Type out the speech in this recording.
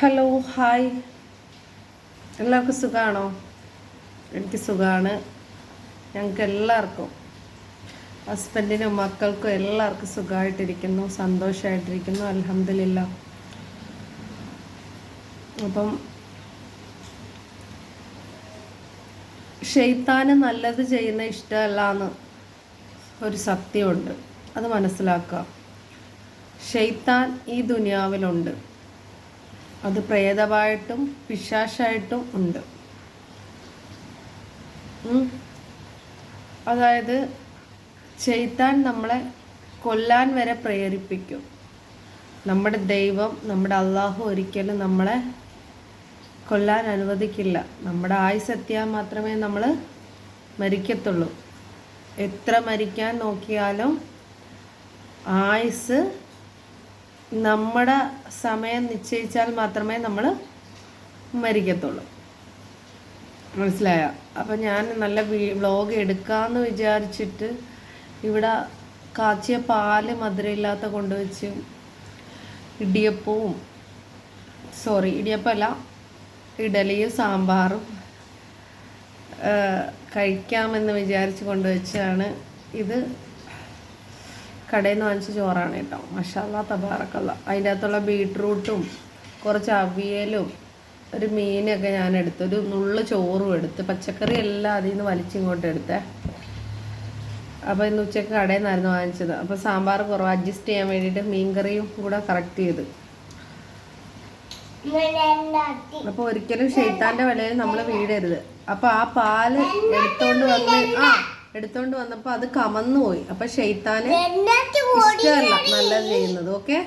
Hello hi. എല്ലാവർക്കും സുഖമാണോ എനിക്ക് സുഖമാണ് ഞങ്ങൾക്ക് എല്ലാവർക്കും ഹസ്ബൻഡിനും മക്കൾക്കും എല്ലാവർക്കും സുഖമായിട്ടിരിക്കുന്നു സന്തോഷമായിട്ടിരിക്കുന്നു അലഹമില്ല അപ്പം ഷെയ്ത്താന് നല്ലത് ചെയ്യുന്ന ഇഷ്ടമല്ല എന്ന് ഒരു സത്യമുണ്ട്. അത് മനസ്സിലാക്കുക. ഷെയ്ത്താൻ ഈ ദുനിയാവിലുണ്ട്. അത് പ്രേതമായിട്ടും പിശാശായിട്ടും ഉണ്ട്. അതായത് ചെയ്ത്താൻ നമ്മളെ കൊല്ലാൻ വരെ പ്രേരിപ്പിക്കും. നമ്മുടെ ദൈവം നമ്മുടെ അള്ളാഹു ഒരിക്കലും നമ്മളെ കൊല്ലാൻ അനുവദിക്കില്ല. നമ്മുടെ ആയുസ് എത്തിയാൽ മാത്രമേ നമ്മൾ മരിക്കത്തുള്ളൂ. എത്ര മരിക്കാൻ നോക്കിയാലും ആയുസ് നമ്മുടെ സമയം നിശ്ചയിച്ചാൽ മാത്രമേ നമ്മൾ മരിക്കത്തുള്ളൂ. മനസ്സിലായ? അപ്പം ഞാൻ നല്ല വ്ളോഗ് എടുക്കാമെന്ന് വിചാരിച്ചിട്ട് ഇവിടെ കാച്ചിയ പാൽ മധുരമില്ലാത്ത കൊണ്ടുവച്ച് ഇടിയപ്പവും സോറി ഇടിയപ്പമല്ല ഇഡലിയും സാമ്പാറും കഴിക്കാമെന്ന് വിചാരിച്ച് കൊണ്ടുവച്ചാണ് ഇത് കടയിൽ നിന്ന് വാങ്ങിച്ച ചോറാണ് കേട്ടോ. മഷാല തബാറക്കല്ല. അതിന്റെ അകത്തുള്ള ബീട്രൂട്ടും കുറച്ച് അവിയലും ഒരു മീനൊക്കെ ഞാൻ എടുത്തു. ഒരു നുള്ളു ചോറും എടുത്ത് പച്ചക്കറി എല്ലാം അതിൽ നിന്ന് വലിച്ചിങ്ങോട്ട് എടുത്തേ. അപ്പോൾ ഇന്ന് ഉച്ചയ്ക്ക് കടയിൽ നിന്നായിരുന്നു വാങ്ങിച്ചത്. അപ്പോൾ സാമ്പാർ കുറവ് അഡ്ജസ്റ്റ് ചെയ്യാൻ വേണ്ടിയിട്ട് മീൻകറിയും കൂടെ കറക്റ്റ് ചെയ്ത്. അപ്പോൾ ഒരിക്കലും ഷെയ്ത്താന്റെ വിലയിൽ നമ്മൾ വീടരുത്. അപ്പോൾ ആ പാൽ എടുത്തോണ്ട് വന്ന് ആ എടുത്തോണ്ട് വന്നപ്പോൾ അത് കമന്നു പോയി അപ്പൊ ഷെയ്ത്താന് ഇഷ്ടമല്ല നല്ലത് ചെയ്യുന്നത് ഓക്കെ?